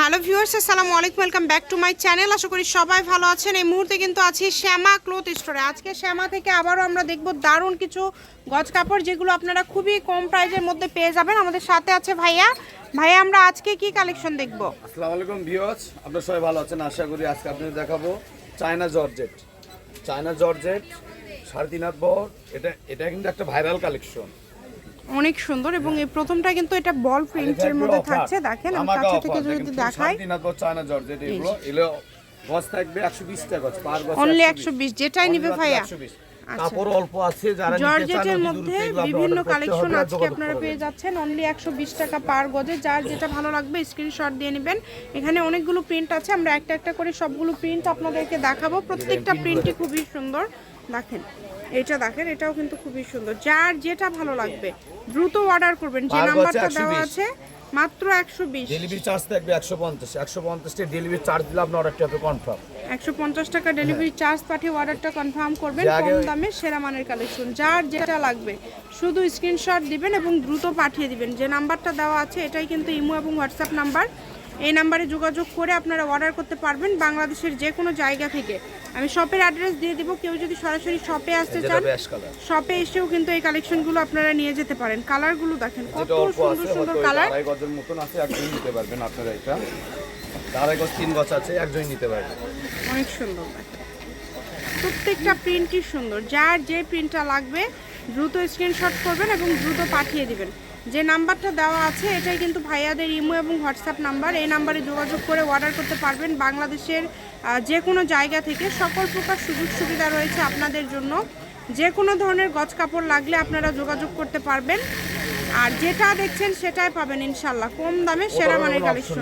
Hello viewers, আসসালামু আলাইকুম, welcome back to my channel. আশা করি সবাই ভালো আছেন। এই মুহূর্তে কিন্তু আছি শ্যামা ক্লোথ স্টোরে। আজকে শ্যামা থেকে আবারও আমরা দেখব দারুণ কিছু গজ কাপড়, যেগুলো আপনারা খুবই কম প্রাইজের মধ্যে পেয়ে যাবেন। আমাদের সাথে আছে ভাইয়া। ভাইয়া, আমরা আজকে কি কালেকশন দেখব? আসসালামু আলাইকুম ভিউয়ার্স, আপনারা সবাই ভালো আছেন? আশা করি আজকে আপনাদের দেখাবো চায়না জর্জেট। চায়না জর্জেট, সাড়ে তিন হাত বহর এটা এটা কিন্তু একটা ভাইরাল কালেকশন। অনেক সুন্দর এবং এই প্রথমটা কিন্তু এটা বল প্রিন্টের মধ্যে থাকছে দেখেন আমি কাছে থেকে যদি দেখাই। চায়না জর্জেট এগুলো এগুলো গজ থাকবে একশো বিশ টাকা গজ পার গজ অনলি একশো বিশ। যেটাই নিবে ভাইয়া। আচ্ছা। কাপড় অল্প আছে যারা জর্জেটের মধ্যে বিভিন্ন কালেকশন আজকে আপনারা পেয়ে যাচ্ছেন। অনলি একশো বিশ টাকা পার গজে যার যেটা ভালো লাগবে স্ক্রিনশট দিয়ে নেবেন। এখানে অনেকগুলো প্রিন্ট আছে আমরা একটা একটা করে সবগুলো প্রিন্ট আপনাদেরকে দেখাবো। প্রত্যেকটা প্রিন্টই খুবই সুন্দর। দেখেন এটা দেখেন এটাও কিন্তু খুবই সুন্দর। যার যেটা ভালো লাগবে দ্রুত অর্ডার করবেন। যে নাম্বারটা দেওয়া আছে মাত্র একশো বিশ। ডেলিভারি চার্জ থাকবে একশো পঞ্চাশ। একশো পঞ্চাশটা ডেলিভারি চার্জ দিলে আপনার অর্ডারটা হবে কনফার্ম একশো পঞ্চাশ টাকা ডেলিভারি চার্জ পাঠিয়ে অর্ডারটা কনফার্ম করবেন কম দামে সেরা মানের কালেকশন যার যেটা লাগবে শুধু স্ক্রিনশট দিবেন এবং দ্রুত পাঠিয়ে দিবেন। যে নাম্বারটা দেওয়া আছে এটাই কিন্তু ইমো এবং হোয়াটসঅ্যাপ নাম্বার এই নাম্বারে যোগাযোগ করে আপনারা অর্ডার করতে পারবেন বাংলাদেশের যে কোনো জায়গা থেকে। আমি শপের অ্যাড্রেস দিয়ে দিব কেউ যদি সরাসরি শপে আসতে চান শপে এসেও কিন্তু এই কালেকশনগুলো আপনারা নিয়ে যেতে পারেন। কালারগুলো দেখেন কত সুন্দর সুন্দর কালার গজের মতন আছে একজন নিতে পারবেন আপনারা এটা। আড়াই গজ তিন গজ আছে একজন নিতে পারবেন। অনেক সুন্দর প্রত্যেকটা প্রিন্টই সুন্দর। যার যে প্রিন্টটা লাগবে দ্রুত স্ক্রিনশট করবেন এবং দ্রুত পাঠিয়ে দিবেন। যে নাম্বারটা দেওয়া আছে এটাই কিন্তু ভাইয়াদের ইমো এবং হোয়াটসঅ্যাপ নাম্বার। এই নাম্বারে যোগাযোগ করে অর্ডার করতে পারবেন বাংলাদেশের যে কোনো জায়গা থেকে। সকল প্রকার সুযোগ সুবিধা রয়েছে আপনাদের জন্য। যে কোনো ধরনের গজ কাপড় লাগলে আপনারা যোগাযোগ করতে পারবেন। আর যেটা দেখছেন সেটাই পাবেন ইনশাল্লাহ কম দামে সেরা মানের কালেকশন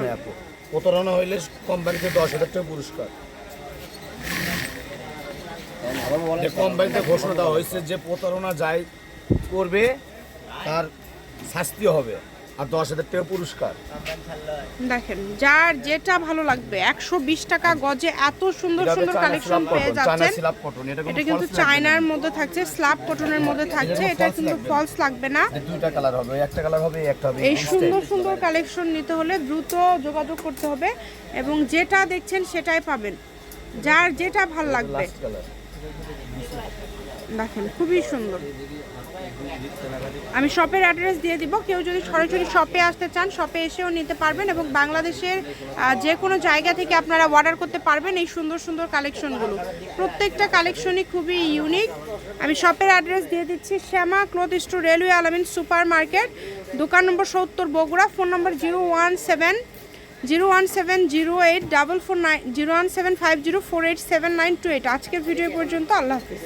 প্রতারণা হইলে কোম্পানিতে দশ হাজার টাকা পুরস্কার। কোম্পানিতে ঘোষণা দেওয়া হয়েছে যে প্রতারণা যাই করবে তার শাস্তি হবে আর দশ হাজার টাকা পুরস্কার। দেখেন যার যেটা ভালো লাগবে একশো বিশ টাকা গজে এত সুন্দর সুন্দর কালেকশন পেয়ে যাচ্ছেন। এটা কিন্তু চায়নার মধ্যে থাকছে স্ল্যাব কটনের মধ্যে থাকছে এটা কিন্তু ফলস লাগবে না। দুইটা কালার হবে একটা কালার হবে একটা হবে এই সুন্দর সুন্দর কালেকশন নিতে হলে দ্রুত যোগাযোগ করতে হবে এবং যেটা দেখছেন সেটাই পাবেন। যার যেটা ভালো লাগবে। দেখেন, খুবই সুন্দর। আমি শপের অ্যাড্রেস দিয়ে দিব। কেউ যদি সরাসরি শপে আসতে চান শপে এসেও নিতে পারবেন এবং বাংলাদেশের যে কোনো জায়গা থেকে আপনারা অর্ডার করতে পারবেন এই সুন্দর সুন্দর কালেকশনগুলো প্রত্যেকটা কালেকশনই খুবই ইউনিক আমি শপের অ্যাড্রেস দিয়ে দিচ্ছি, Shyama cloth store, railway Alamin super market দোকান নম্বর সত্তর, Bogura, phone number zero one seven zero one seven zero eight double four nine, zero one seven five zero four eight seven nine two eight. আজকের video পর্যন্ত, আল্লাহ হাফিজ।